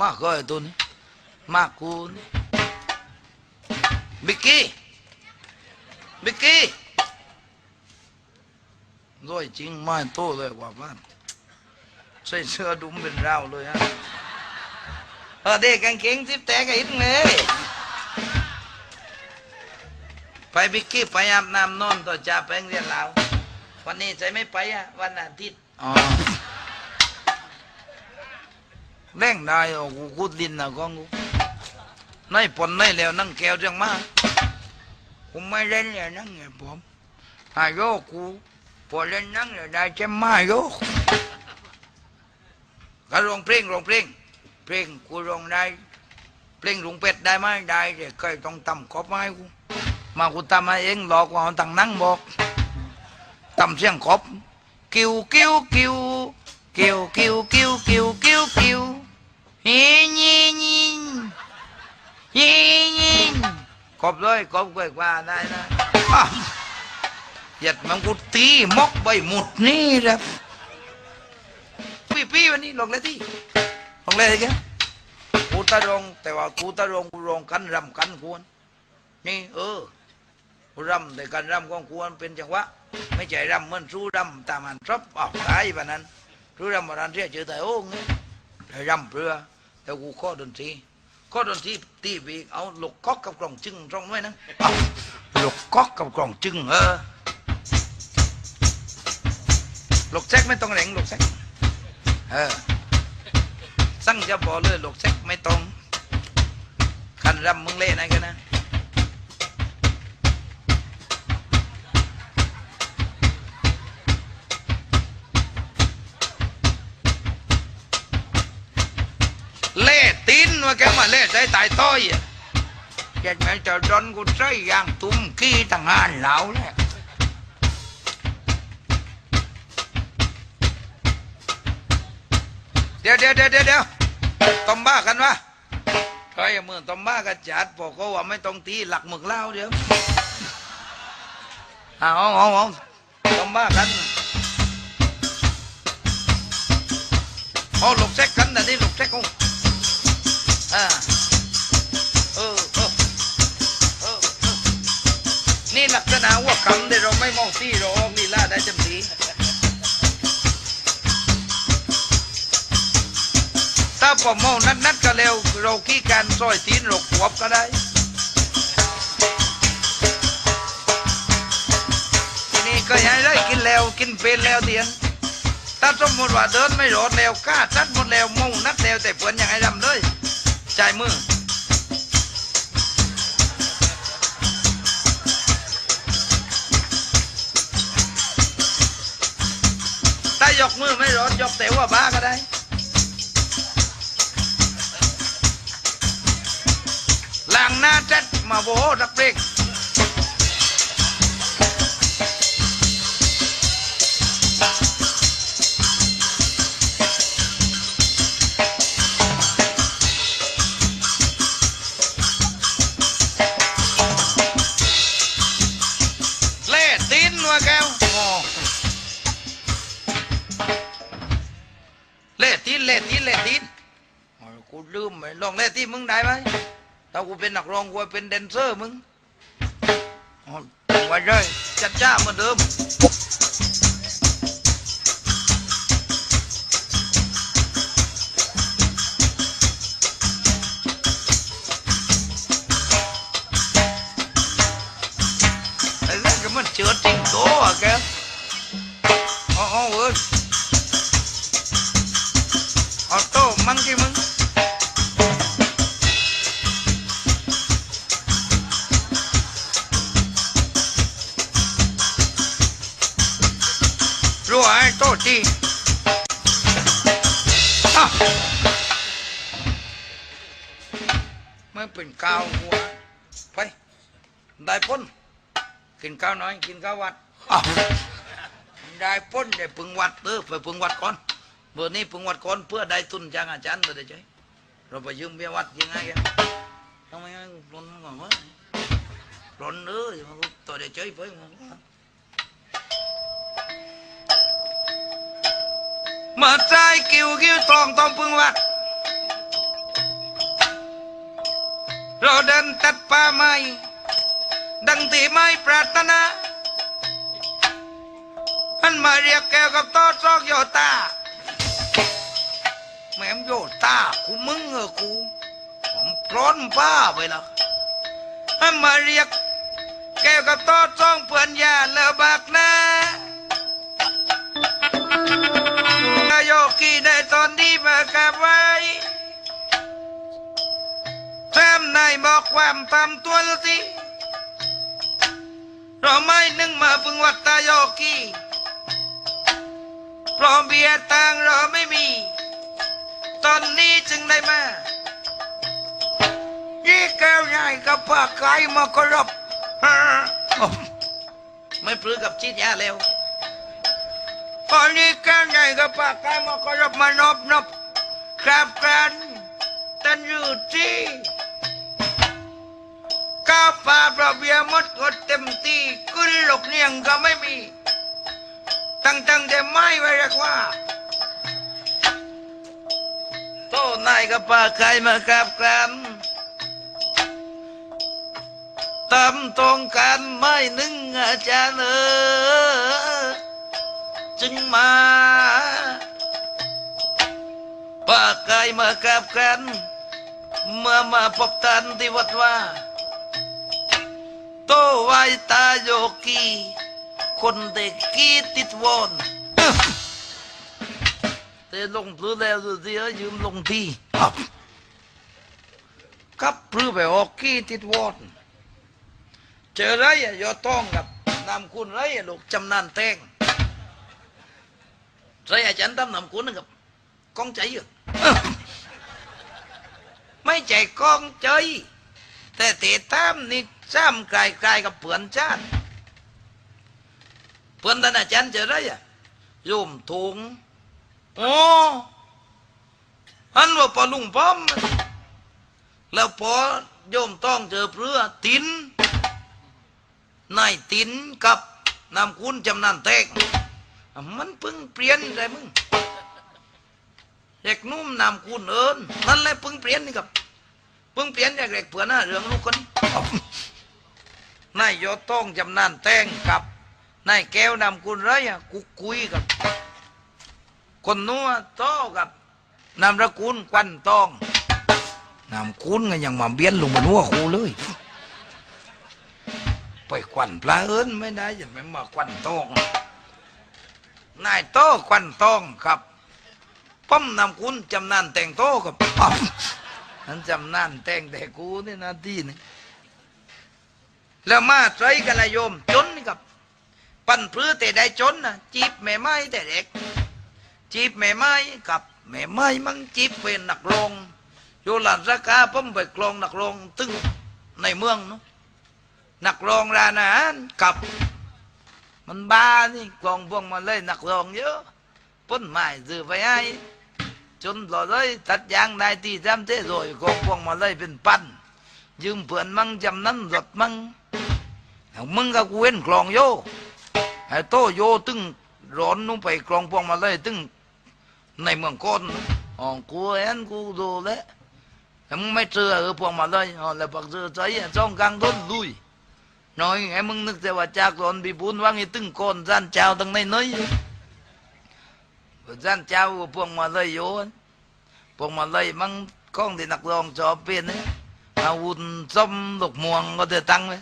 มากก็ไอ้ตัวนี้มากกูนี่บิกกี้บิกกี้รวยจริงไม่โตเลยกว่าบ้านใส่เสื้อดุมเป็นราวเลยฮะเออเด็กกางเกงซิปแตกไอ้ทั้งเลยไปบิกกี้ไปอาบน้ำนอนต่อจ่าแปลงเรียนลาววันนี้ใจไม่ไปอะวันอาทิตย์อ๋อ แรงได้โอ้กูกูดินนะกองกูในปนในแล้วนั่งแก้วจังมาผมไม่เล่นเลยนั่งไงผมหายโยกกูพอเล่นนั่งเลยได้จะมาโยกก็ร้องเพลงร้องเพลง เพลงกูร้องได้ เพลงหลุงเป็ดได้ไหมได้เดี๋ยวเคยต้องตำขอบไม้กูมากูทำมาเองหลอกว่าเอาตังนั่งบอกทำเสียงครบกิ้วกิ้วกิ้วกิ้วกิ้วกิ้วกิ้วกิ้ว กิ้วฮิญิญิฮิญิครบเลยครบกว่าว่าได้นะอ้วหยัดมันกูตีมกไปหมดนี่แหละพี่พี่วันนี้ลงเลยที่ลงเลยแกกูตะรงแต่ว่ากูตะรงกูรงกันรำกันควรนี่เออรำแต่การรำของควรเป็นจังหวะไม่ใช่รำเหมือนสู้รำตามอันทรับออกตายแบบนั้นรู้รำมาดันเรียกเจอแต่โอ้ง รำเรือแต่กูข้อดนตรีข้อดนตรีตีบีกเอาลูกก๊อกกับกล่องจึงตรงไว้นะเอาลูกก๊อกกับกล่องจึงเออลูกแซกไม่ต้องแหลงลูกแซกเออสั่งจะบอกเลยลูกแซกไม่ต้องขันรำมึงเล่นอะไรกันนะ ว่าแกมาเล่ใส่ตายต้อยอะแกไม่จะดนกูใส่ยางตุ้มขี้ต่างหานเหลาแหละเดี๋ยวเดี๋ยวเดี๋ยวเดี๋ยวเดี๋ยวต้มบ้ากันวะใช่มือต้มบ้ากันจัดบอกเขาว่าไม่ต้องตีหลักหมึกเล่าเดี๋ยวเอาเอาเอาเอต้มบ้ากันเอาหลกแซกกันนะนี่หลกแซกกู ลักษณะว่าคำเดี๋ยวเราไม่มองที่เราออกลีลาได้จำดีถ้าผมมองนัดนัดก็เร็วเราขี้การซอยตีนเราขวบก็ได้ทีนี้ก็ยังได้กินแล้วกินเป็นแล้วเตียนถ้าสมมติว่าเดินไม่รอดแล้วกล้าทัดหมดแล้วมองนัดแล้วแต่เพื่อนยังไงดำเลยใจมือ ยกเต่ว่าบ้าก็ได้หลังหน้าเจ็ดมาโบรักเบรก เล่ตีนเล่ตีนเล่นดินกูลืมไปลองเล่นที่มึงได้ไหมถ้ากูเป็นนักร้องกูเป็นแดนเซอร์มึงว่าไว้เลยจัดจ้าเหมือนเดิม อโต้มันกี่มึงรู้ไอ้โตจีอะไม่เป็นก้าวหัวไปได้พ้นกินข้าวน้อยกินข้าววัดได้พ้นได้พึงวัดเออไปพึงวัดก่อน บอร์นี้พึงวัดก่อนเพื่อได้ทุนจากอาจารย์เบอร์ได้ใจเราไปยืมเบี้ยวัดยังไงกันทำไมงั้นปล้นก่อนวะปล้นเออตัวได้ใจไปเมึงมาใจกิ้วกิ้วตองต้องพึงวัด เราเดินตัดป่าไม้ดังที่ไม่ปรารถนาอันมาเรียกแก้วกับต้อซอกโยตา แม่มโยตากูมึงเออกูผมพร้อนป้าไปละอันมาเรียก แก้วกับต้อซองเพื่อนยาเลอบักนะนายกกี่ได้ตอนนี้มากับไว้แซมนายบอกความตามตัวสิเราไม่นึงมาพึงวัดตายอกีเพราะเบียร์ต่างเราไม่มี ตอนนี้จึงได้มายี่แก้วใหญ่กับปากไก่มากรบฮะโอ้ไม่ปลื้กับชิดยาแล้วตอนนี้แก้วใหญ่กับปากไก่มากรบมานบนบครับกันตันอยู่ที่กาฟ้าประเบียร์หมดกดเต็มที่ขึ้นหลบเนียงก็ไม่มี ตั้งตั้งแต่ไม่ไว้เรียกว่าโต นายกับป้าใครมากับกันตามตรงกันไม่นึงอาจารย์เออจึงมาป้าใครมากับกัน เมื่อมาพบตันที่วัดว่า โตไวตาโยกี คนเด็กกีติดวอน แต่ลงพลื้แล้วดูสิเอ้ยยืมลงที่ครับกับพลื้ไปออกกีติดวอนเจอไรอะยอต้องกับนำคุณไรอะลูกจำนานแตงไรอาจารย์ทำนำคุณนะครับกองใจอยู่ไม่ใจกองใจ แต่เตะตามนี่ซ้ำกลายกลายกับเปือนชาติเปือนท่านอาจารย์เจออะไรอะโยมถุง โอ้อันว่าปอลุงป้อม แล้วพอโยมต้องเจอเพื่อตินนายตินกับนำคุณจำนันแตก มันเพิ่งเปลี่ยนอะไรมึงเด็กนุ่มนำคุณเอิญนั่นแหละเพิ่งเปลี่ยนนี่ครับเพิ่งเปลี่ยนจากเด็กเผื่อหน้าเรื่องลูกคนนี้นายยอต้องจำนานแตงกับนายแก้วนำกุลไรอะกุกคุยกับ คนนัวโตกับนามระกุลควันตองนามคุณก็ยังมาเบี้ยนลงบนหัวคูเลย ไปควันปลาเอิญไม่ได้ย่าไม่มาควันตองนายโตควันตองครับป้อมนำคุณจำนานแต่งโตกับป้อมนั้นจำนั่นแต่งแต่กูนี่นาทีนี่แล้วมาใส่กันละโยมจนกับ ปั่นพื้นแต่ได้จนนะจีบแม่ไม้แต่เด็ก จีบแม่ไม้กับแม่ไม้มั่งจีบเป็นนักร้องโยหลันสกาผมไปกลองนักร้องตึงในเมืองเนาะนักร้องร้านอาหารกับ มันบ้านี่กลองพวงมาเลยนักร้องเยอะพ้นไม้ซื้อไปให้จนเราเลยตัดยางได้ที่จำเทโรยกองพวงมาเลยเป็นปันยืมเพื่อนมั่งจำนั้นรถมั่งมึงก็กูเว้นกลองโยไอ้โตโยตึงร้อนนุ่งไปกลองพวงมาเลยตึง ในเมืองก้นอ๋อกูเอ็นกูดูแล้วแต่มึงไม่เชื่อเออพวงมาเลยอ๋อแล้วปักเชื่อใจจ้องกลางต้นลุยน้อยไอ้มึงนึกแต่ว่าจากร้อนบีบุญว่างไอ้ตึงก้นด้านเจ้าตั้งในน้อยด้านเจ้าพวงมาเลยโยนพวงมาเลยมังก้องที่นักร้องจอบเป็นเนี่ยอาวุธส้มดอกม่วงก็จะตั้งเลย